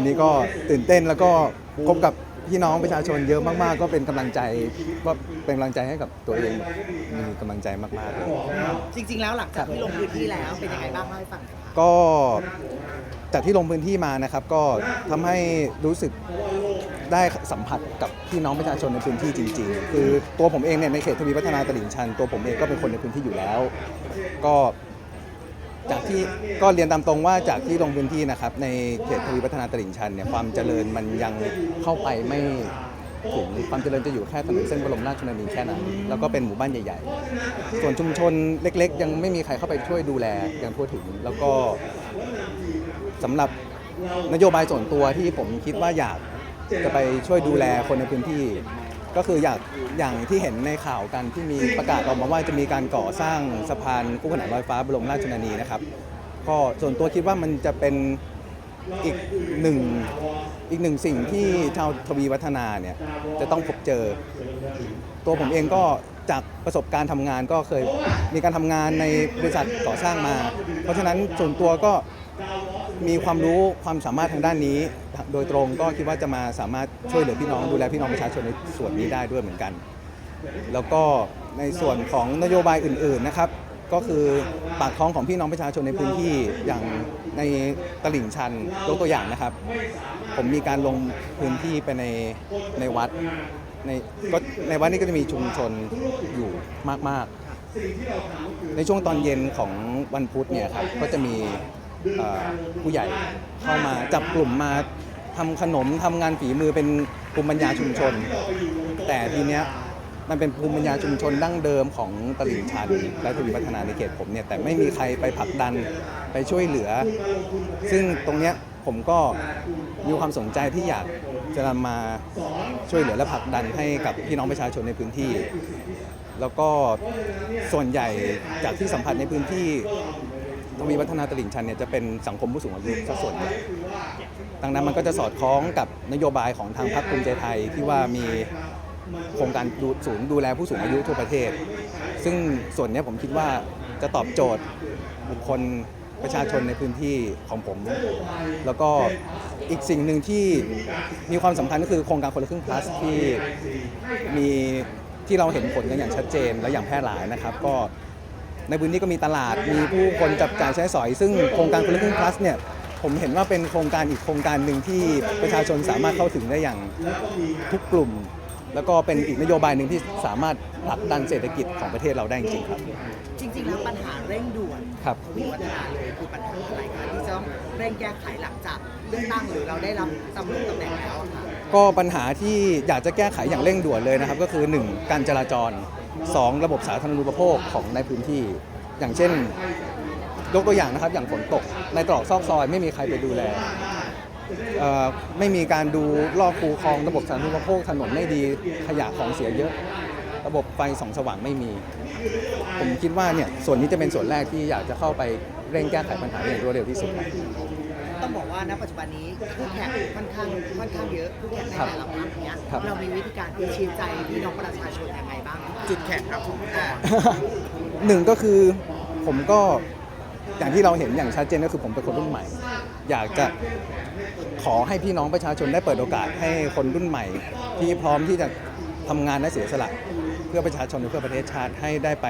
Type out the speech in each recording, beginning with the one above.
วันนี้ก็ตื่นเต้นแล้วก็พบกับพี่น้องประชาชนเยอะมากๆ ก็เป็นกำลังใจก็เป็นกำลังใจให้กับตัวเองมีกำลังใจมากๆเลยจริง ๆ แล้วหลังจากที่ลงพื้นที่แล้วเป็นยังไงบ้างเล่าให้ฟังหน่อยค่ะก็จากที่ลงพื้นที่มานะครับ ก็ทำให้รู้สึกได้สัมผัสกับพี่น้องประชาชนในพื้นที่จริง ๆ คือตัวผมเองเนี่ยในเขตทวีวัฒนาตลิ่งชัน ตัวผมเองก็เป็นคนในพื้นที่อยู่แล้ว ก็ จากที่ก็เรียนตามตรงว่าจากที่ลงพื้นที่นะครับในเขตทวีวัฒนาตลิ่งชันเนี่ยความเจริญมันยังเข้าไปไม่ถึงความเจริญจะอยู่แค่ถนนเส้นบรมราชชนนีแค่นั้นแล้วก็เป็นหมู่บ้านใหญ่ ๆ ส่วนชุมชนเล็ก ๆ ยังไม่มีใครเข้าไปช่วยดูแลอย่างทั่วถึง แล้วก็สำหรับนโยบายส่วนตัวที่ผมคิดว่าอยากจะไปช่วยดูแลคนในพื้นที่ ก็คืออยากอย่างที่เห็นในข่าวกันที่มีประกาศออกมาว่าจะมีการก่อสร้างสะพานคู่ขนานลอยฟ้าบรมราชชนนีนะครับก็ส่วนตัวคิดว่ามันจะเป็นอีกหนึ่งอีกหนึ่งสิ่งที่ชาวทวีวัฒนาเนี่ยจะต้องพบเจอ ตัวผมเองก็จากประสบการณ์ทำงานก็เคยมีการทำงานในบริษัทก่อสร้างมา เพราะฉะนั้นส่วนตัวก็ มีความรู้ความสามารถทางด้านนี้ โดยตรงก็คิดว่าจะมาสามารถช่วยเหลือพี่น้องดูแลพี่น้องประชาชนในส่วนนี้ได้ด้วยเหมือนกัน แล้วก็ในส่วนของนโยบายอื่นๆนะครับ ก็คือปากท้องของพี่น้องประชาชนในพื้นที่อย่างในตลิ่งชันยกตัวอย่างนะครับ ผมมีการลงพื้นที่ไปในในวัดในก็ในวัดนี้ก็จะมีชุมชนอยู่มาก ๆ ในช่วงตอนเย็นของวันพุธเนี่ยครับก็จะมี ผู้ใหญ่เข้ามาจับกลุ่มมาทำขนมทำงานฝีมือเป็นภูมิปัญญาชุมชน แต่ทีเนี้ยมันเป็นภูมิปัญญาชุมชนดั้งเดิมของตลิ่งชันและทวีวัฒนาในเขตผมเนี่ยแต่ไม่มีใครไปผลักดันไปช่วยเหลือ ซึ่งตรงเนี้ยผมก็มีความสนใจที่อยากจะนำมาช่วยเหลือและผลักดันให้กับพี่น้องประชาชนในพื้นที่ แล้วก็ส่วนใหญ่จากที่สัมผัสในพื้นที่ ทวีวัฒนาตลิ่งชันเนี่ยจะเป็นสังคมผู้สูงอายุซะส่วนใหญ่ดังนั้นมันก็จะสอดคล้องกับนโยบายของทางพรรคภูมิใจไทยที่ว่ามีโครงการดูศูนย์ดูแลผู้สูงอายุทั่วประเทศ ซึ่งส่วนนี้ผมคิดว่าจะตอบโจทย์บุคคลประชาชนในพื้นที่ของผม แล้วก็อีกสิ่งหนึ่งที่มีความสำคัญก็คือโครงการคนละครึ่ง plus ที่มีที่เราเห็นผลกันอย่างชัดเจนและอย่างแพร่หลายนะครับ ก็ ในพื้นที่ก็มีตลาดมีผู้คนจับจ่ายใช้สอย ซึ่งโครงการคนละครึ่ง plus เนี่ยผมเห็นว่าเป็นโครงการอีกโครงการหนึ่งที่ประชาชนสามารถเข้าถึงได้อย่างทุกกลุ่ม แล้วก็เป็นอีกนโยบายหนึ่งที่สามารถผลักดันเศรษฐกิจของประเทศเราได้จริงๆครับจริงๆแล้วปัญหาเร่งด่วนครับทวีวัฒนาเลยคือปัญหาอะไรคะที่จะต้องเร่งแก้ไขหลังจากเลือกตั้งหรือเราได้รับตำแหน่งตำแหน่งแล้วอะค่ะ ก็ปัญหาที่อยากจะแก้ไขอย่างเร่งด่วนเลยนะครับ ก็คือ 1. การจราจร 2. ระบบสาธารณูปโภคของในพื้นที่ อย่างเช่นยกตัวอย่างนะครับ อย่างฝนตกในตรอกซอกซอยไม่มีใครไปดูแลไม่มีการดูลอกคูคลองระบบสาธารณูปโภคถนนไม่ดีขยะของเสียเยอะ ระบบไฟส่องสว่างไม่มี ผมคิดว่าเนี่ยส่วนนี้จะเป็นส่วนแรกที่อยากจะเข้าไปเร่งแก้ไขปัญหาอย่างรวดเร็วที่สุดครับ ต้องบอกว่าณปัจจุบันนี้คู่แข่งค่อนข้างค่อนข้างเยอะคู่แข่งในครับแต่ละพักเนี้ยครับ เรามีวิธีการพิชิตใจพี่น้องประชาชนยังไงบ้างจุดแข็งครับผมก่อนหนึ่งก็คือผมก็อย่างที่เราเห็นอย่างชัดเจนก็คือผมเป็นคนรุ่นใหม่ อยากจะขอให้พี่น้องประชาชนได้เปิดโอกาสให้คนรุ่นใหม่ ที่พร้อมที่จะทำงานและเสียสละเพื่อประชาชนและเพื่อประเทศชาติให้ได้ไป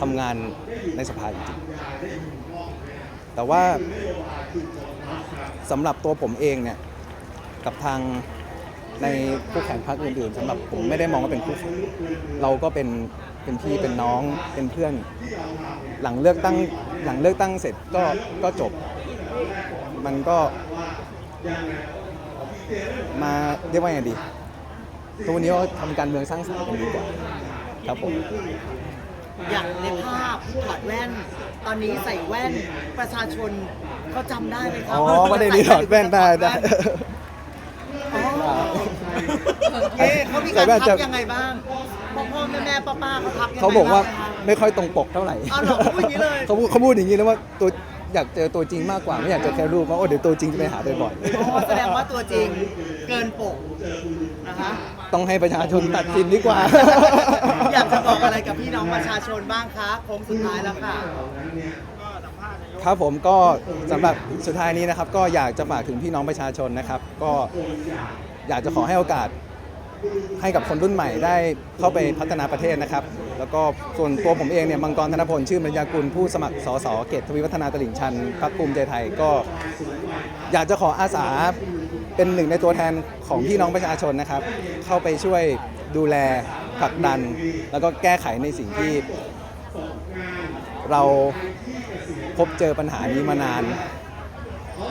ทำงานในสภาจริงๆ แต่ว่าสำหรับตัวผมเองเนี่ยกับทางในคู่แข่งพรรคอื่นๆสำหรับผมไม่ได้มองว่าเป็นคู่แข่งเราก็เป็นเป็นพี่เป็นน้องเป็นเพื่อน หลังเลือกตั้งหลังเลือกตั้งเสร็จก็ก็จบ มันก็มาเรียกว่าไงดีทุกวันนี้ก็ทำการเมืองสร้างสรรค์กันดีกว่าครับผม อย่างในภาพถอดแว่น ตอนนี้ใส่แว่นประชาชนเขาจำได้ไหมครัอ๋อประเด็นนี้ถอดแว่นได้ได้ อ๋อเย้เขามีการใส่แว่นทัจะกยังไงบ้างพ่อพ่อแม่แม่ป้าป้าเขาทักยังไงเขาบอกว่าบ้งคะไม่ค่อยตรงปกเท่าไหร่ อ๋อเหรอเขาพูดอย่างนี้เลย เขาพูดเขาพูดอย่างนี้แล้วว่าตัว อยากเจอตัวจริงมากกว่าไม่อยากเจอแค่รูปเพราะว่าเดี๋ยวตัวจริงจะไปหาบ่อยอ๋อแสดงว่าตัวจริงเกินปกนะคะๆต้องให้ประชาชนตัดสินดีกว่า อยากจะบอกอะไรกับพี่น้องประชาชนบ้างคะโค้งสุดท้ายแล้วค่ะ ครับผมก็สำหรับสุดท้ายนี้นะครับ ก็อยากจะฝากถึงพี่น้องประชาชนนะครับ ก็อยากจะขอให้โอกาส ให้กับคนรุ่นใหม่ได้เข้าไปพัฒนาประเทศนะครับ แล้วก็ส่วนตัวผมเองเนี่ยมังกรธนพลชื่อมรยากุลผู้สมัครสสเขตทวีวัฒนาตลิ่งชันพรรคภูมิใจไทยก็ อยากจะขออาสาเป็นหนึ่งในตัวแทนของพี่น้องประชาชนนะครับ เข้าไปช่วยดูแลผลักดัน แล้วก็แก้ไขในสิ่งที่ เราพบเจอปัญหานี้มานาน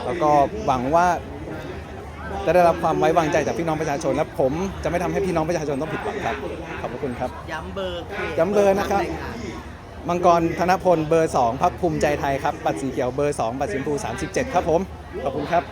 แล้วก็หวังว่า จะได้รับความไว้วางใจจากพี่น้องประชาชน และผมจะไม่ทำให้พี่น้องประชาชนต้องผิดหวังครับขอบพระคุณครับ ย้ำเบอร์ขตย้ำเบอร์นะครับเลยะมังกรธนพลเบอร์ 2พักภูมิใจไทยครับบัตรสีเขียวเบอร์ 2 บัตรสีชมพู37 ครับผม ขอบคุณครับ